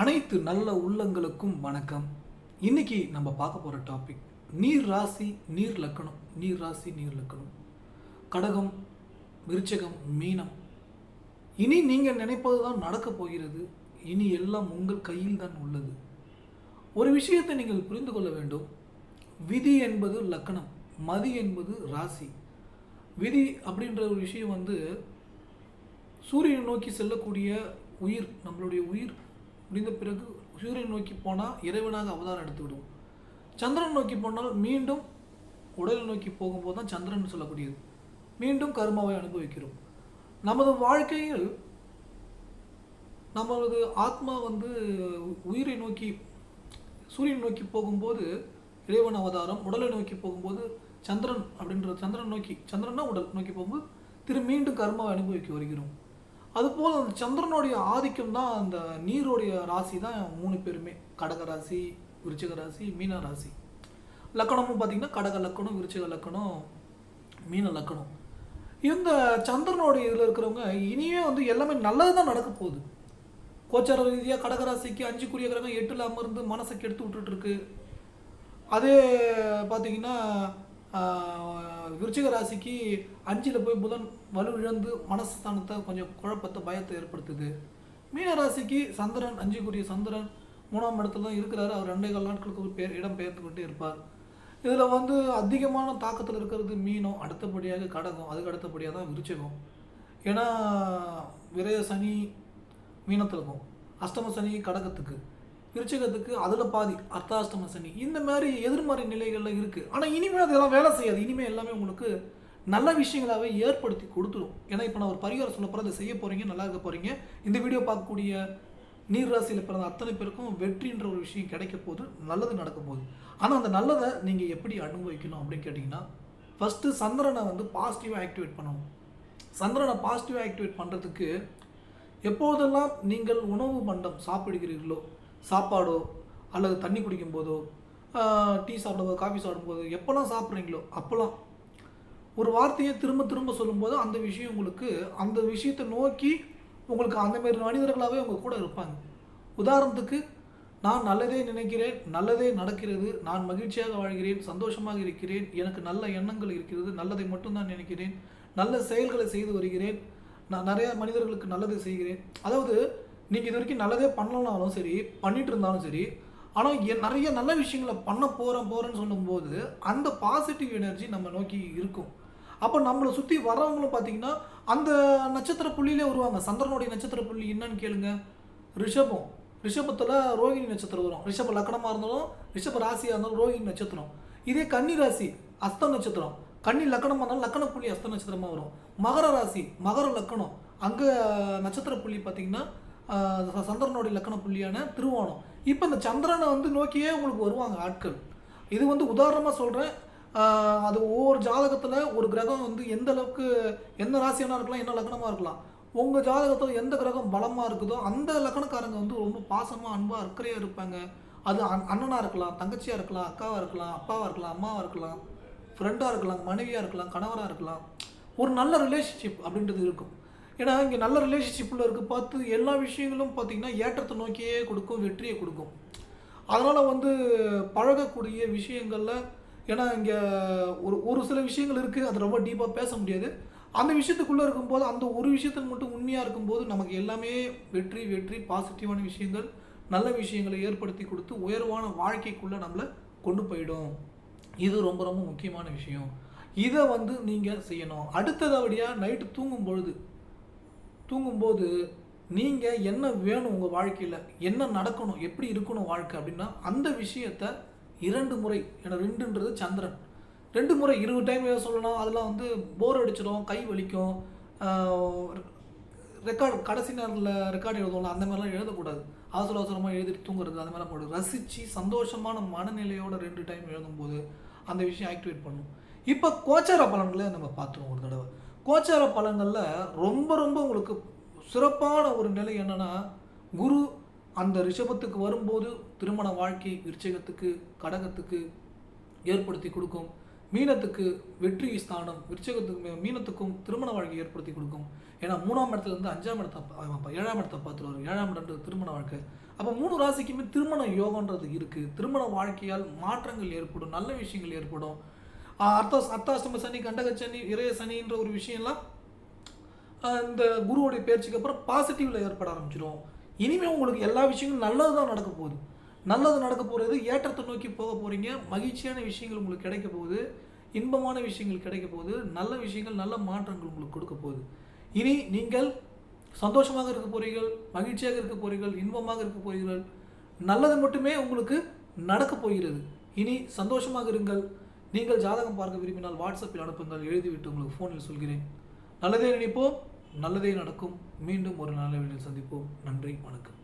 அனைத்து நல்ல உள்ளங்களுக்கும் வணக்கம். இன்னைக்கு நம்ம பார்க்க போகிற டாபிக் நீர் ராசி நீர் லக்கணம். நீர் ராசி நீர் லக்கணம். கடகம் விருச்சகம் மீனம். இனி நீங்கள் நினைப்பது தான் நடக்கப் போகிறது. இனி எல்லாம் உங்கள் கையில் தான் உள்ளது. ஒரு விஷயத்தை நீங்கள் புரிந்து கொள்ள வேண்டும். விதி என்பது லக்கணம் மதி என்பது ராசி. விதி அப்படின்ற ஒரு விஷயம் வந்து சூரியனை நோக்கி செல்லக்கூடிய உயிர் நம்மளுடைய உயிர் முடிந்த பிறகு சூரியன் நோக்கி போனால் இறைவனாக அவதாரம் எடுத்துவிடும். சந்திரன் நோக்கி போனால் மீண்டும் உடலை நோக்கி போகும்போது தான் சந்திரன் சொல்லக்கூடியது. மீண்டும் கர்மாவை அனுபவிக்கிறோம். நமது வாழ்க்கையில் நமது ஆத்மா வந்து உயிரை நோக்கி சூரியன் நோக்கி போகும்போது இறைவன் அவதாரம் உடலை நோக்கி போகும்போது சந்திரன் அப்படின்ற சந்திரன் நோக்கி சந்திரன்னா உடல் நோக்கி போகும்போது திரு மீண்டும் கர்மாவை அனுபவிக்க வருகிறோம். அதுபோல் அந்த சந்திரனுடைய ஆதிக்கம் தான் அந்த நீருடைய ராசி தான் மூணு பேருமே. கடக ராசி விருச்சிக ராசி மீன ராசி. லக்கணமும் பார்த்தீங்கன்னா கடக லக்கணம் விருச்சிக லக்கணம் மீன லக்கணம். இந்த சந்திரனுடைய இதில் இருக்கிறவங்க இனியே வந்து எல்லாமே நல்லது தான் நடக்க போகுது. கோச்சார ரீதியாக கடகராசிக்கு அஞ்சுக்குரிய கிரகம் எட்டில் அமர்ந்து மனசை கெடுத்து விட்டுட்டுருக்கு அதே பார்த்தீங்கன்னா விருச்சிக ராசிக்கு அஞ்சில் போய் புதன் வலு இழந்து மனஸ்தானத்தை கொஞ்சம் குழப்பத்தை பயத்தை ஏற்படுத்துது. மீன ராசிக்கு சந்திரன் அஞ்சுக்குரிய சந்திரன் மூணாம் இடத்துல தான் இருக்கிறாரு. அவர் ரெண்டே கால் நாட்களுக்கு ஒரு பேர் இடம் பெயர்ந்து கொண்டே இருப்பார். இதில் வந்து அதிகமான தாக்கத்தில் இருக்கிறது மீனம் அடுத்தபடியாக கடகம் அதுக்கு அடுத்தபடியாக தான் விருச்சகம். ஏன்னா விரய சனி மீனத்தில் இருக்கும் அஷ்டம சனி கடகத்துக்கு. விருச்சகத்துக்கு அதில் பாதி அர்த்தாஷ்டம சனி. இந்த மாதிரி எதிர்மறை நிலைகளில் இருக்குது ஆனால் இனிமேல் அதெல்லாம் வேலை செய்யாது. இனிமேல் எல்லாமே உங்களுக்கு நல்ல விஷயங்களாகவே ஏற்படுத்தி கொடுத்துரும். ஏன்னா இப்போ நான் ஒரு பரிகாரம் சொல்ல போகிறேன் அதை செய்ய போகிறீங்க நல்லா இருக்க போகிறீங்க இந்த வீடியோ பார்க்கக்கூடிய நீர் ராசியில் பிறந்த அத்தனை பேருக்கும் வெற்றின்ற ஒரு விஷயம் கிடைக்க போது நல்லது நடக்க போகுது. ஆனால் அந்த நல்லதை நீங்கள் எப்படி அனுபவிக்கணும் அப்படின்னு கேட்டிங்கன்னா ஃபஸ்ட்டு சந்திரனை வந்து பாசிட்டிவாக ஆக்டிவேட் பண்ணணும். சந்திரனை பாசிட்டிவாக ஆக்டிவேட் பண்ணுறதுக்கு எப்போதெல்லாம் நீங்கள் உணவு மண்டம் சாப்பிடுகிறீர்களோ சாப்பாடோ அல்லது தண்ணி குடிக்கும்போதோ டீ சாப்பிடும்போது காஃபி சாப்பிடும்போது எப்போல்லாம் சாப்பிட்றீங்களோ அப்போல்லாம் ஒரு வார்த்தையை திரும்ப திரும்ப சொல்லும்போது அந்த விஷயம் உங்களுக்கு அந்த விஷயத்தை நோக்கி உங்களுக்கு அந்தமாரி மனிதர்களாகவே அவங்க கூட இருப்பாங்க. உதாரணத்துக்கு நான் நல்லதே நினைக்கிறேன் நல்லதே நடக்கிறது நான் மகிழ்ச்சியாக வாழ்கிறேன் சந்தோஷமாக இருக்கிறேன் எனக்கு நல்ல எண்ணங்கள் இருக்கிறது நல்லதை மட்டும்தான் நினைக்கிறேன் நல்ல செயல்களை செய்து வருகிறேன் நான் நிறையா மனிதர்களுக்கு நல்லதை செய்கிறேன். அதாவது நீங்கள் இது வரைக்கும் நல்லதே பண்ணலனாலும் சரி பண்ணிட்டு இருந்தாலும் சரி ஆனால் நிறைய நல்ல விஷயங்களை பண்ண போகிறேன் போகிறேன்னு சொல்லும்போது அந்த பாசிட்டிவ் எனர்ஜி நம்ம நோக்கி இருக்கும். அப்போ நம்மளை சுற்றி வரவங்களும் பார்த்தீங்கன்னா அந்த நட்சத்திர புள்ளியிலே வருவாங்க. சந்திரனுடைய நட்சத்திர புள்ளி என்னன்னு கேளுங்க. ரிஷபம். ரிஷபத்தில் ரோகிணி நட்சத்திரம் வரும். ரிஷப லக்கணமாக இருந்தாலும் ரிஷப ராசியாக இருந்தாலும் ரோகிணி நட்சத்திரம். இதே கன்னி ராசி அஸ்த நட்சத்திரம். கன்னி லக்கணமாக இருந்தாலும் லக்கண புள்ளி அஸ்த நட்சத்திரமாக வரும். மகர ராசி மகர லக்கணம். அங்கே நட்சத்திர புள்ளி பார்த்தீங்கன்னா சந்திரனுடைய லக்கண புள்ளியான திருவோணம். இப்போ இந்த சந்திரனை வந்து நோக்கியே உங்களுக்கு வருவாங்க ஆட்கள். இது வந்து உதாரணமாக சொல்கிறேன் அது ஒவ்வொரு ஜாதகத்தில் ஒரு கிரகம் வந்து எந்த அளவுக்கு எந்த ராசியான இருக்கலாம் என்ன லக்னமாக இருக்கலாம். உங்கள் ஜாதகத்தில் எந்த கிரகம் பலமாக இருக்குதோ அந்த லக்கணக்காரங்க வந்து ரொம்ப பாசமாக அன்பாக அக்கறையாக இருப்பாங்க. அது அண் அண்ணனாக இருக்கலாம் தங்கச்சியாக இருக்கலாம் அக்காவாக இருக்கலாம் அப்பாவாக இருக்கலாம் அம்மாவாக இருக்கலாம் ஃப்ரெண்டாக இருக்கலாம் மனைவியாக இருக்கலாம் கணவராக இருக்கலாம். ஒரு நல்ல ரிலேஷன்ஷிப் அப்படின்றது இருக்கும். ஏன்னா இங்கே நல்ல ரிலேஷன்ஷிப்பில் இருக்க. பார்த்து எல்லா விஷயங்களும் பார்த்தீங்கன்னா ஏற்றத்தை நோக்கியே கொடுக்கும் வெற்றியை கொடுக்கும். அதனால் வந்து பழகக்கூடிய விஷயங்களில் ஏன்னா இங்கே ஒரு ஒரு சில விஷயங்கள் இருக்குது அது ரொம்ப டீப்பாக பேச முடியாது. அந்த விஷயத்துக்குள்ளே இருக்கும்போது அந்த ஒரு விஷயத்துக்கு மட்டும் உண்மையாக இருக்கும்போது நமக்கு எல்லாமே வெற்றி வெற்றி பாசிட்டிவான விஷயங்கள் நல்ல விஷயங்களை ஏற்படுத்தி கொடுத்து உயர்வான வாழ்க்கைக்குள்ளே நம்மளை கொண்டு போயிடும். இது ரொம்ப ரொம்ப முக்கியமான விஷயம். இதை வந்து நீங்கள் செய்யணும். அடுத்ததபடியாக நைட்டு தூங்கும் பொழுது தூங்கும்போது நீங்கள் என்ன வேணும் உங்கள் வாழ்க்கையில்? என்ன நடக்கணும்? எப்படி இருக்கணும் வாழ்க்கை அப்படின்னா அந்த விஷயத்த இரண்டு முறை ஏன்னா ரெண்டுன்றது சந்திரன். ரெண்டு முறை இருபது டைம் சொல்லணும் அதெல்லாம் வந்து போர் அடிச்சிடும் கை வலிக்கும். ரெக்கார்டு கடைசி நேரத்தில் ரெக்கார்டு எழுதணும் அந்த மாதிரிலாம் எழுதக்கூடாது. அவசர அவசரமாக எழுதிட்டு தூங்குறது அந்த மாதிரிலாம் போடு ரசித்து சந்தோஷமான மனநிலையோட ரெண்டு டைம் எழுதும்போது அந்த விஷயம் ஆக்டிவேட் பண்ணும். இப்போ கோச்சார பலன்களை நம்ம பார்த்துருவோம் ஒரு தடவை. கோச்சார பலன்களில் ரொம்ப ரொம்ப உங்களுக்கு சிறப்பான ஒரு நிலை என்னென்னா குரு அந்த ரிஷபத்துக்கு வரும்போது திருமண வாழ்க்கை விருச்சகத்துக்கு கடகத்துக்கு ஏற்படுத்தி கொடுக்கும். மீனத்துக்கு வெற்றி ஸ்தானம் விருச்சகத்துக்கு மீனத்துக்கும் திருமண வாழ்க்கை ஏற்படுத்தி கொடுக்கும். ஏன்னா மூணாம் இடத்துலேருந்து அஞ்சாம் இடத்தை ஏழாம் இடத்தை பார்த்துருவார். ஏழாம் இடம்ன்றது திருமண வாழ்க்கை. அப்போ மூணு ராசிக்குமே திருமண யோகன்றது இருக்குது திருமண வாழ்க்கையால் மாற்றங்கள் ஏற்படும் நல்ல விஷயங்கள் ஏற்படும். அர்த்த அர்த்தாஷ்டம சனி கண்டக சனி இறைய சனின்ற ஒரு விஷயம்லாம் இந்த குருவோடைய பேச்சுக்கு அப்புறம் பாசிட்டிவ்ல ஏற்பட ஆரம்பிச்சிடும் இனிமே உங்களுக்கு எல்லா விஷயங்களும் நல்லது தான் நடக்க போகுது. நல்லது நடக்க போகிறது ஏற்றத்தை நோக்கி போக போகிறீங்க மகிழ்ச்சியான விஷயங்கள் உங்களுக்கு கிடைக்க போகுது. இன்பமான விஷயங்கள் கிடைக்க போகுது. நல்ல விஷயங்கள் நல்ல மாற்றங்கள் உங்களுக்கு கொடுக்க போகுது. இனி நீங்கள் சந்தோஷமாக இருக்க போகிறீர்கள் மகிழ்ச்சியாக இருக்க போகிறீர்கள் இன்பமாக இருக்க போகிறீர்கள் நல்லது மட்டுமே உங்களுக்கு நடக்க போகிறது. இனி சந்தோஷமாக இருங்கள். நீங்கள் ஜாதகம் பார்க்க விரும்பினால் வாட்ஸ்அப்பில் அனுப்புங்கள் எழுதிவிட்டு உங்களுக்கு ஃபோனில் சொல்கிறேன். நல்லதே நினைப்போம் நல்லதே நடக்கும். மீண்டும் ஒரு நல்ல வீட்டில் சந்திப்போம். நன்றி வணக்கம்.